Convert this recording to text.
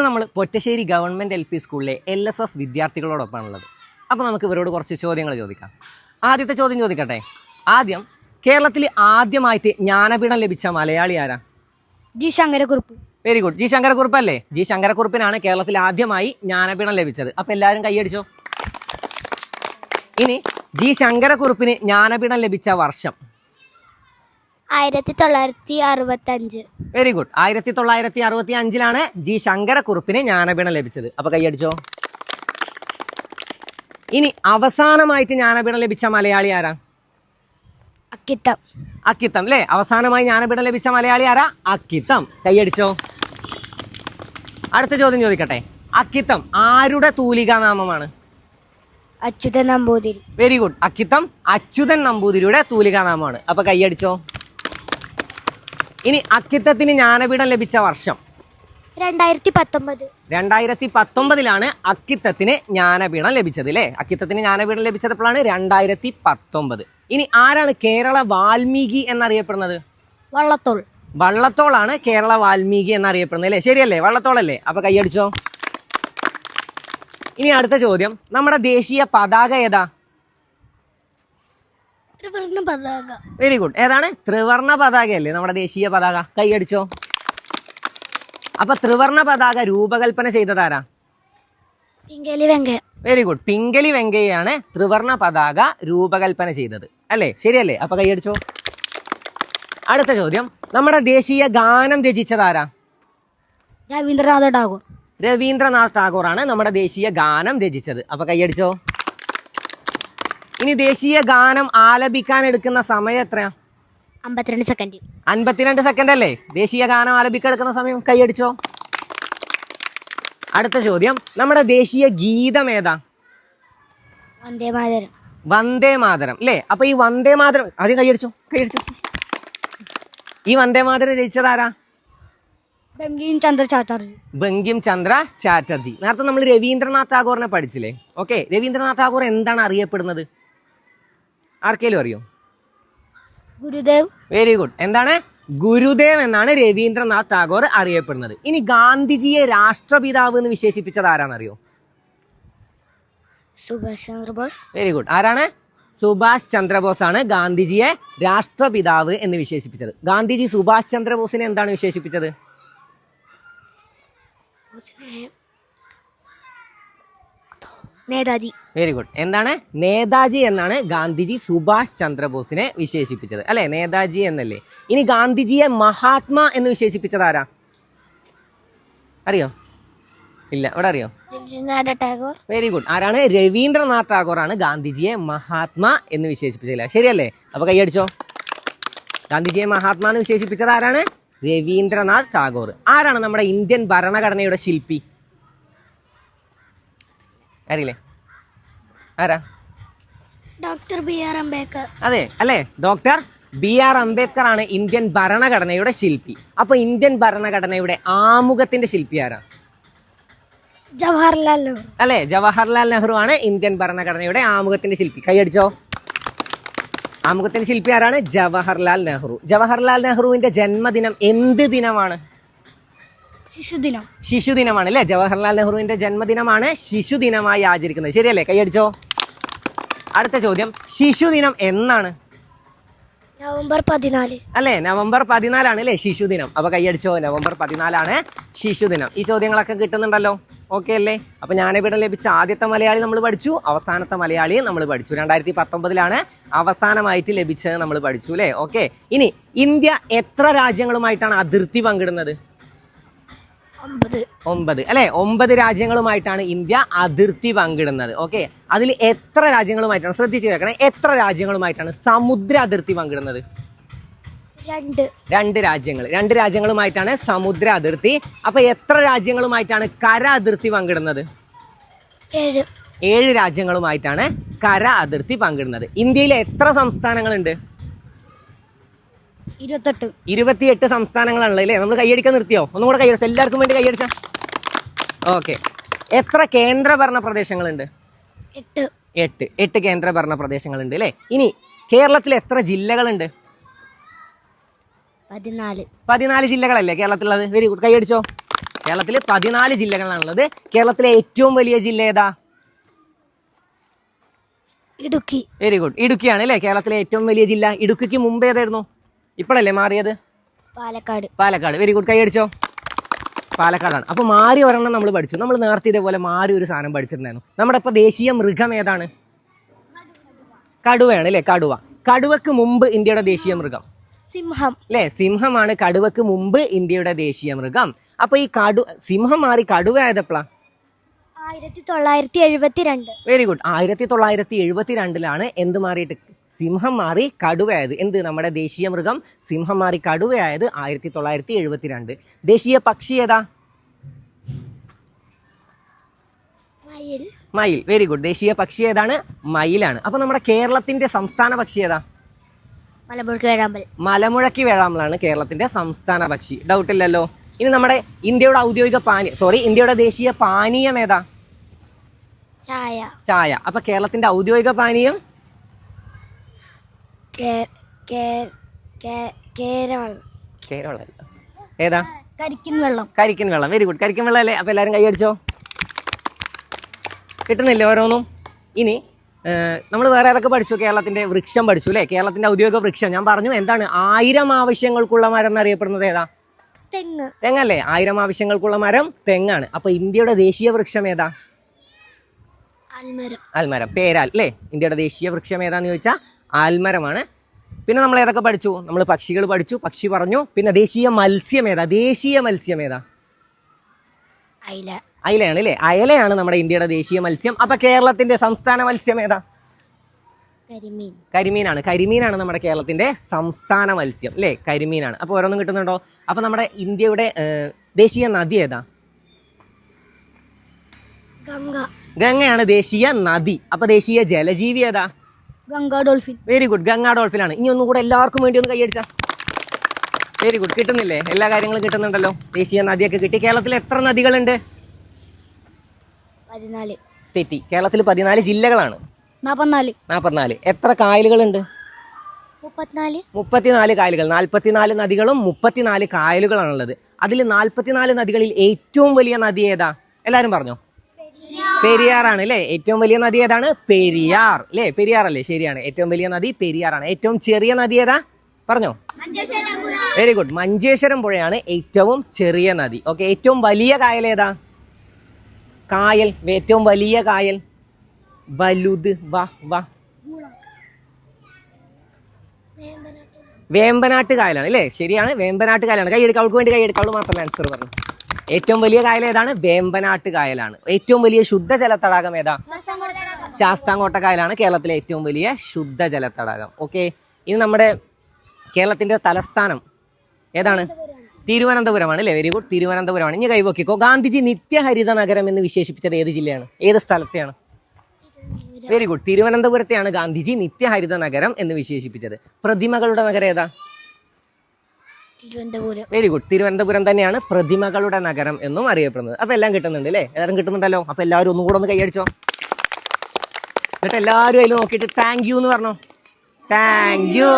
ഇന്ന് നമ്മൾ Pottassery government L P സ്കൂളിലെ എൽ എസ് എസ് വിദ്യാർത്ഥികളോടൊപ്പമാണുള്ളത്. അപ്പോൾ നമുക്ക് ഇവരോട് കുറച്ച് ചോദ്യങ്ങൾ ചോദിക്കാം. ആദ്യത്തെ ചോദ്യം ചോദിക്കട്ടെ? ആദ്യം കേരളത്തിൽ ആദ്യമായിട്ട് ജ്ഞാനപീഠം ലഭിച്ച മലയാളി ആരാ? G Sankarakurup. Very good G Sankarakurup അല്ലേ ജി ശങ്കരക്കുറുപ്പിനാണ് കേരളത്തിൽ ആദ്യമായി ജ്ഞാനപീഠം ലഭിച്ചത്. അപ്പോൾ എല്ലാവരും കൈയടിച്ചോ ഇനി ജി ശങ്കരക്കുറുപ്പിന് ജ്ഞാനപീഠം ലഭിച്ച വർഷം. ആയിരത്തി തൊള്ളായിരത്തി അറുപത്തി അഞ്ച് വെരി ഗുഡ് ആയിരത്തി തൊള്ളായിരത്തി അറുപത്തി അഞ്ചിലാണ് ജി ശങ്കരക്കുറുപ്പിന് ജ്ഞാനപീഠം ലഭിച്ചത്. അപ്പൊ കൈയടിച്ചോ ഇനി അവസാനമായിട്ട് ജ്ഞാനപീഠം ലഭിച്ച മലയാളി ആരാ? അക്കിത്തം. അക്കിത്തം അല്ലേ അവസാനമായി ജ്ഞാനപീഠം ലഭിച്ച മലയാളി ആരാ? അക്കിത്തം. കൈയടിച്ചോ അടുത്ത ചോദ്യം ചോദിക്കട്ടെ. അക്കിത്തം ആരുടെ തൂലികാ നാമമാണ്? അച്യുതൻ നമ്പൂതിരി. വെരി ഗുഡ് അക്കിത്തം അച്യുതൻ നമ്പൂതിരിയുടെ തൂലികാ നാമമാണ്. അപ്പൊ കൈയടിച്ചോ ഇനി അക്കിത്തത്തിന് ജ്ഞാനപീഠം ലഭിച്ച വർഷം. രണ്ടായിരത്തി പത്തൊമ്പത് രണ്ടായിരത്തി പത്തൊമ്പതിലാണ് അക്കിത്തത്തിന് ജ്ഞാനപീഠം ലഭിച്ചത് അല്ലേ അക്കിത്തത്തിന് ജ്ഞാനപീഠം ലഭിച്ചപ്പോഴാണ് രണ്ടായിരത്തി പത്തൊമ്പത് ഇനി ആരാണ് കേരള വാൽമീകി എന്നറിയപ്പെടുന്നത്? വള്ളത്തോൾ. വള്ളത്തോളാണ് കേരള വാൽമീകി എന്നറിയപ്പെടുന്നത് അല്ലേ ശരിയല്ലേ? വള്ളത്തോളല്ലേ? അപ്പൊ കൈയടിച്ചോ. ഇനി അടുത്ത ചോദ്യം. നമ്മുടെ ദേശീയ പതാക ഏതാ? പതാക. വെരി ഗുഡ് ഏതാണ്? ത്രിവർണ പതാകയല്ലേ നമ്മുടെ ദേശീയ പതാക? കൈയടിച്ചോ അപ്പൊ ത്രിവർണ പതാക രൂപകൽപ്പന ചെയ്തതാരാ പിങ്കലി വെങ്കയ. വെരി ഗുഡ് പിങ്കലി വെങ്കയ്യാണ് ത്രിവർണ പതാക രൂപകൽപ്പന ചെയ്തത്. അല്ലേ? ശരിയല്ലേ? അപ്പൊ കൈയടിച്ചോ അടുത്ത ചോദ്യം. നമ്മുടെ ദേശീയ ഗാനം രചിച്ചതാരാ രവീന്ദ്രനാഥ് ടാഗോർ. രവീന്ദ്രനാഥ് ടാഗോറാണ് നമ്മുടെ ദേശീയ ഗാനം രചിച്ചത്. അപ്പൊ കൈയടിച്ചോ ഇനി ദേശീയ ഗാനം ആലപിക്കാൻ എടുക്കുന്ന സമയം എത്രയാ? അമ്പത്തിരണ്ട് സെക്കൻഡ് അൻപത്തിരണ്ട് സെക്കൻഡ് അല്ലേ? ദേശീയ ഗാനം ആലപിക്കാൻ എടുക്കുന്ന സമയം കൈയടിച്ചോ അടുത്ത ചോദ്യം. നമ്മുടെ ദേശീയ ഗീതം ഏതാ? വന്ദേ മാതരം. വന്ദേ മാതരം അല്ലേ? അപ്പൊ ഈ വന്ദേ മാതരം ആദ്യം കൈയടിച്ചോ കൈയടിച്ചോ ഈ വന്ദേ മാതരം രചിച്ചതാരാ ബംഗീം ചന്ദ്ര ചാറ്റർജി. ബംഗിം ചന്ദ്ര ചാറ്റർജി. നേരത്തെ നമ്മൾ രവീന്ദ്രനാഥ് ടാഗോറിനെ പഠിച്ചില്ലേ? ഓക്കെ രവീന്ദ്രനാഥ് ടാഗോർ എന്താണ് അറിയപ്പെടുന്നത്? ആർക്കേലും അറിയോ? ഗുരുദേവ്. വെരി ഗുഡ് എന്താണ്? ഗുരുദേവ് എന്നാണ് രവീന്ദ്രനാഥ് ടാഗോർ അറിയപ്പെടുന്നത്. ഇനി ഗാന്ധിജിയെ രാഷ്ട്രപിതാവ് എന്ന് വിശേഷിപ്പിച്ചത് ആരാണെന്നറിയോ സുഭാഷ് ചന്ദ്രബോസ്. വെരി ഗുഡ് ആരാണ്? സുഭാഷ് ചന്ദ്രബോസ് ആണ് ഗാന്ധിജിയെ രാഷ്ട്രപിതാവ് എന്ന് വിശേഷിപ്പിച്ചത്. ഗാന്ധിജി സുഭാഷ് ചന്ദ്രബോസിനെ എന്താണ് വിശേഷിപ്പിച്ചത്? നേതാജി. വെരി ഗുഡ് എന്താണ്? നേതാജി എന്നാണ് ഗാന്ധിജി സുഭാഷ് ചന്ദ്രബോസിനെ വിശേഷിപ്പിച്ചത്. അല്ലെ? നേതാജി എന്നല്ലേ. ഇനി ഗാന്ധിജിയെ മഹാത്മാ എന്ന് വിശേഷിപ്പിച്ചത് ആരാ? അറിയോ? ഇല്ല. ഇവിടെ അറിയോ? ടാഗോർ? വെരി ഗുഡ് ആരാണ്? രവീന്ദ്രനാഥ് ടാഗോർ ആണ് ഗാന്ധിജിയെ മഹാത്മാ എന്ന് വിശേഷിപ്പിച്ചില്ല ശരിയല്ലേ? അപ്പൊ കൈയടിച്ചോ. ഗാന്ധിജിയെ മഹാത്മാ എന്ന് വിശേഷിപ്പിച്ചത് ആരാണ്? രവീന്ദ്രനാഥ് ടാഗോർ. ആരാണ് നമ്മുടെ ഇന്ത്യൻ ഭരണഘടനയുടെ ശില്പി? അറിയില്ലേ ആരാ? Doctor B R Ambedkar. അതെ അല്ലേ? ഡോക്ടർ ബി ആർ അംബേദ്കർ ആണ് ഇന്ത്യൻ ഭരണഘടനയുടെ ശില്പി. അപ്പൊ ഇന്ത്യൻ ഭരണഘടനയുടെ ആമുഖത്തിന്റെ ശില്പി ആരാ? ജവഹർലാൽ നെഹ്റു. അല്ലെ? ജവഹർലാൽ നെഹ്റു ആണ് ഇന്ത്യൻ ഭരണഘടനയുടെ ആമുഖത്തിന്റെ ശില്പി. കൈയടിച്ചോ ആമുഖത്തിന്റെ ശില്പി ആരാണ്? ജവഹർലാൽ നെഹ്റു. ജവഹർലാൽ നെഹ്റുവിന്റെ ജന്മദിനം എന്ത് ദിനമാണ്? ശിശുദിനം. ശിശുദിനമാണ് അല്ലേ ജവഹർലാൽ നെഹ്റുവിന്റെ ജന്മദിനമാണ് ശിശുദിനമായി ആചരിക്കുന്നത്. ശരിയല്ലേ? കൈയടിച്ചോ? അടുത്ത ചോദ്യം. ശിശുദിനം എന്നാണ്? നവംബർ പതിനാല്. അല്ലേ? നവംബർ പതിനാലാണ് അല്ലേ ശിശുദിനം. അപ്പൊ കൈയടിച്ചോ? നവംബർ പതിനാലാണ് ശിശുദിനം. ഈ ചോദ്യങ്ങളൊക്കെ കിട്ടുന്നുണ്ടല്ലോ. ഓക്കെ അല്ലേ? അപ്പൊ ഞാനിവിടെ ലഭിച്ച ആദ്യത്തെ മലയാളി നമ്മൾ പഠിച്ചു. അവസാനത്തെ മലയാളി നമ്മൾ പഠിച്ചു. രണ്ടായിരത്തി പത്തൊമ്പതിലാണ് അവസാനമായിട്ട് ലഭിച്ചത് നമ്മൾ പഠിച്ചു അല്ലേ? ഓക്കെ ഇനി ഇന്ത്യ എത്ര രാജ്യങ്ങളുമായിട്ടാണ് അതിർത്തി പങ്കിടുന്നത്? ഒമ്പത്. അല്ലെ? ഒമ്പത് രാജ്യങ്ങളുമായിട്ടാണ് ഇന്ത്യ അതിർത്തി പങ്കിടുന്നത്. ഓക്കെ? അതിൽ എത്ര രാജ്യങ്ങളുമായിട്ടാണ്? ശ്രദ്ധിച്ചു കേൾക്കണേ. എത്ര രാജ്യങ്ങളുമായിട്ടാണ് സമുദ്ര അതിർത്തി പങ്കിടുന്നത്? രണ്ട്. രണ്ട് രാജ്യങ്ങൾ. രണ്ട് രാജ്യങ്ങളുമായിട്ടാണ് സമുദ്ര അതിർത്തി. അപ്പൊ എത്ര രാജ്യങ്ങളുമായിട്ടാണ് കര അതിർത്തി പങ്കിടുന്നത്? ഏഴ്. ഏഴ് രാജ്യങ്ങളുമായിട്ടാണ് കര അതിർത്തി പങ്കിടുന്നത്. ഇന്ത്യയിൽ എത്ര സംസ്ഥാനങ്ങളുണ്ട്? ഇരുപത്തെട്ട്. ഇരുപത്തിയെട്ട് സംസ്ഥാനങ്ങളാണല്ലോ അല്ലേ? നമ്മൾ കൈയടിക്കാൻ നിർത്തിയോ? ഒന്നും കൂടെ കൈയടിച്ചോ. എല്ലാവർക്കും വേണ്ടി കൈയടിച്ച. ഓക്കെ. എത്ര കേന്ദ്രഭരണ പ്രദേശങ്ങളുണ്ട്? എട്ട്. എട്ട്. എട്ട് കേന്ദ്രഭരണ പ്രദേശങ്ങളുണ്ട് അല്ലേ? ഇനി കേരളത്തിൽ എത്ര ജില്ലകളുണ്ട്? പതിനാല്. പതിനാല് ജില്ലകളല്ലേ കേരളത്തിലുള്ളത്? വെരി ഗുഡ് കൈയടിച്ചോ. കേരളത്തിൽ പതിനാല് ജില്ലകളാണുള്ളത്. കേരളത്തിലെ ഏറ്റവും വലിയ ജില്ല ഏതാ? ഇടുക്കി. വെരി ഗുഡ് ഇടുക്കിയാണ് അല്ലേ? കേരളത്തിലെ ഏറ്റവും വലിയ ജില്ല. ഇടുക്കിക്ക് മുമ്പ് ഏതായിരുന്നു? ഇപ്പോഴല്ലേ മാറിയത്? പാലക്കാട്. പാലക്കാട്. വെരി ഗുഡ് കൈയടിച്ചോ? പാലക്കാടാണ്. അപ്പോൾ മാറി ഒരെണ്ണം നമ്മൾ പഠിച്ചു. നമ്മൾ നേരത്തെ ഇതേപോലെ മാറി ഒരു സാധനം പഠിച്ചിട്ടുണ്ടായിരുന്നു. നമ്മുടെ ഇപ്പോൾ ദേശീയ മൃഗം ഏതാണ്? കടുവയാണ് അല്ലേ? കടുവ. കടുവക്ക് മുമ്പ് ഇന്ത്യയുടെ ദേശീയ മൃഗം. സിംഹം. അല്ലേ? സിംഹമാണ് കടുവക്ക് മുമ്പ് ഇന്ത്യയുടെ ദേശീയ മൃഗം. അപ്പൊ ഈ കടു സിംഹം മാറി കടുവ ആയതെപ്പോഴാ ആയിരത്തി തൊള്ളായിരത്തി എഴുപത്തി രണ്ട് വെരി ഗുഡ് ആയിരത്തി തൊള്ളായിരത്തി എഴുപത്തി രണ്ടിലാണ് എന്ത് മാറിയിട്ട് സിംഹം മാറി കടുവയായത്. എന്ത്? നമ്മുടെ ദേശീയ മൃഗം സിംഹം മാറി കടുവയായത് ആയിരത്തി തൊള്ളായിരത്തി എഴുപത്തി രണ്ട് ദേശീയ പക്ഷി ഏതാ? മയിൽ. മയിൽ. വെരി ഗുഡ് ദേശീയ പക്ഷി ഏതാണ്? മയിലാണ്. അപ്പൊ നമ്മുടെ കേരളത്തിന്റെ സംസ്ഥാന പക്ഷി ഏതാ? മലമുഴക്കി വേഴാമ്പൽ. മലമുഴക്കി വേഴാമ്പലാണ് കേരളത്തിന്റെ സംസ്ഥാന പക്ഷി. ഡൗട്ട് ഇല്ലല്ലോ? ഇനി നമ്മുടെ ഇന്ത്യയുടെ ഔദ്യോഗിക പാനീയ സോറി ഇന്ത്യയുടെ ദേശീയ പാനീയം ഏതാ? ചായ. ചായ. അപ്പൊ കേരളത്തിന്റെ ഔദ്യോഗിക പാനീയം? കേരളം. ഏതാ? കരിക്കിൻ വെള്ളം. കരിക്കൻ വെള്ളം. വെരി ഗുഡ് കരിക്കൻ വെള്ളം അല്ലേ അപ്പൊ എല്ലാവരും കൈയടിച്ചോ കിട്ടുന്നില്ലേ ഓരോന്നും? ഇനി നമ്മൾ വേറെ ഏതൊക്കെ പഠിച്ചു? കേരളത്തിന്റെ വൃക്ഷം പഠിച്ചു അല്ലേ? കേരളത്തിന്റെ ഔദ്യോഗിക വൃക്ഷം. ഞാൻ പറഞ്ഞു എന്താണ് ആയിരം ആവശ്യങ്ങൾക്കുള്ള മരം എന്നറിയപ്പെടുന്നത് ഏതാ? തെങ്ങ്. തെങ്ങല്ലേ? ആയിരം ആവശ്യങ്ങൾക്കുള്ള മരം തെങ്ങാണ്. അപ്പൊ ഇന്ത്യയുടെ ദേശീയ വൃക്ഷം ഏതാ? അൽമരം ആൽമരം. പേരാൽ അല്ലേ? ഇന്ത്യയുടെ ദേശീയ വൃക്ഷം ഏതാന്ന് ചോദിച്ചാൽ ആൽമരമാണ്. പിന്നെ നമ്മൾ ഏതൊക്കെ പഠിച്ചു? നമ്മൾ പക്ഷികൾ പഠിച്ചു പക്ഷി പറഞ്ഞു. പിന്നെ ദേശീയ മത്സ്യം ഏതാ? ദേശീയ മത്സ്യം ഏതാ? അയില. അയലയാണ് അല്ലേ? അയലയാണ് നമ്മുടെ ഇന്ത്യയുടെ ദേശീയ മത്സ്യം. അപ്പൊ കേരളത്തിന്റെ സംസ്ഥാന മത്സ്യം ഏതാ? കരിമീൻ. കരിമീനാണ്. കരിമീനാണ് നമ്മുടെ കേരളത്തിന്റെ സംസ്ഥാന മത്സ്യം അല്ലേ? കരിമീനാണ്. അപ്പോൾ ഓരോന്നും കിട്ടുന്നുണ്ടോ? അപ്പൊ നമ്മുടെ ഇന്ത്യയുടെ ദേശീയ നദി ഏതാ? ഗംഗ. ഗംഗയാണ് ദേശീയ നദി. അപ്പൊ ദേശീയ ജലജീവി ഏതാ? Ganga dolphin. Very good Ganga ആണ് ഇനി ഒന്നും കൂടെ എല്ലാവർക്കും വേണ്ടി ഒന്ന് കൈയടിച്ചാ. Very good കിട്ടുന്നില്ലേ? എല്ലാ കാര്യങ്ങളും കിട്ടുന്നുണ്ടല്ലോ. ദേശീയ നദിയൊക്കെ കിട്ടി. കേരളത്തിൽ എത്ര നദികളുണ്ട്? പതിനാല്. തെറ്റി. കേരളത്തിൽ പതിനാല് ജില്ലകളാണ്. നാപ്പത്തിനാല്. നാൽപ്പത്തിനാല് എത്ര കായലുകളുണ്ട്? മുപ്പത്തിനാല്. മുപ്പത്തിനാല് കായലുകൾ. നാൽപ്പത്തിനാല് നദികളും മുപ്പത്തിനാല് കായലുകളാണുള്ളത്. അതിൽ നാൽപ്പത്തിനാല് നദികളിൽ ഏറ്റവും വലിയ നദി ഏതാ? എല്ലാവരും പറഞ്ഞോ. പെരിയാറാണ് അല്ലേ ഏറ്റവും വലിയ നദി ഏതാണ്? പെരിയാർ. അല്ലേ പെരിയാർ അല്ലേ ശരിയാണ്. ഏറ്റവും വലിയ നദി പെരിയാറാണ്. ഏറ്റവും ചെറിയ നദി ഏതാ? പറഞ്ഞോ? വെരി ഗുഡ് മഞ്ചേശ്വരം പുഴയാണ് ഏറ്റവും ചെറിയ നദി. ഓക്കെ ഏറ്റവും വലിയ കായൽ ഏതാ? കായൽ. ഏറ്റവും വലിയ കായൽ. വലുത്. വാ വാ. വേമ്പനാട്ട് കായലാണ്. അല്ലേ ശരിയാണ്. വേമ്പനാട്ട് കായലാണ്. കൈ അവൾക്ക് വേണ്ടി കൈ അവൾ മാത്രമേ ആൻസർ പറഞ്ഞു. ഏറ്റവും വലിയ കായൽ ഏതാണ്? വേമ്പനാട്ട് കായലാണ്. ഏറ്റവും വലിയ ശുദ്ധജല തടാകം ഏതാ? ശാസ്താംകോട്ട കായലാണ് കേരളത്തിലെ ഏറ്റവും വലിയ ശുദ്ധജല തടാകം ഓക്കെ ഇനി നമ്മുടെ കേരളത്തിന്റെ തലസ്ഥാനം ഏതാണ്? തിരുവനന്തപുരമാണ് അല്ലേ? വെരി ഗുഡ് തിരുവനന്തപുരമാണ്. ഇനി കൈവക്കിക്കോ. ഗാന്ധിജി നിത്യഹരിത നഗരം എന്ന് വിശേഷിപ്പിച്ചത് ഏത് ജില്ലയാണ്? ഏത് സ്ഥലത്തെയാണ്? വെരി ഗുഡ് തിരുവനന്തപുരത്തെയാണ് ഗാന്ധിജി നിത്യഹരിത നഗരം എന്ന് വിശേഷിപ്പിച്ചത്. പ്രതിമകളുടെ നഗരം ഏതാ? തിരുവനന്തപുരം. വെരി ഗുഡ് തിരുവനന്തപുരം തന്നെയാണ് പ്രതിമകളുടെ നഗരം എന്നും അറിയപ്പെടുന്നത്. അപ്പൊ എല്ലാം കിട്ടുന്നുണ്ട് അല്ലേ എല്ലാവരും കിട്ടുന്നുണ്ടല്ലോ? അപ്പൊ എല്ലാവരും ഒന്നും കൂടെ ഒന്ന് കൈയടിച്ചോ. എന്നിട്ട് എല്ലാവരും അതിൽ നോക്കിയിട്ട് താങ്ക് യു എന്ന് പറഞ്ഞോ. Thank you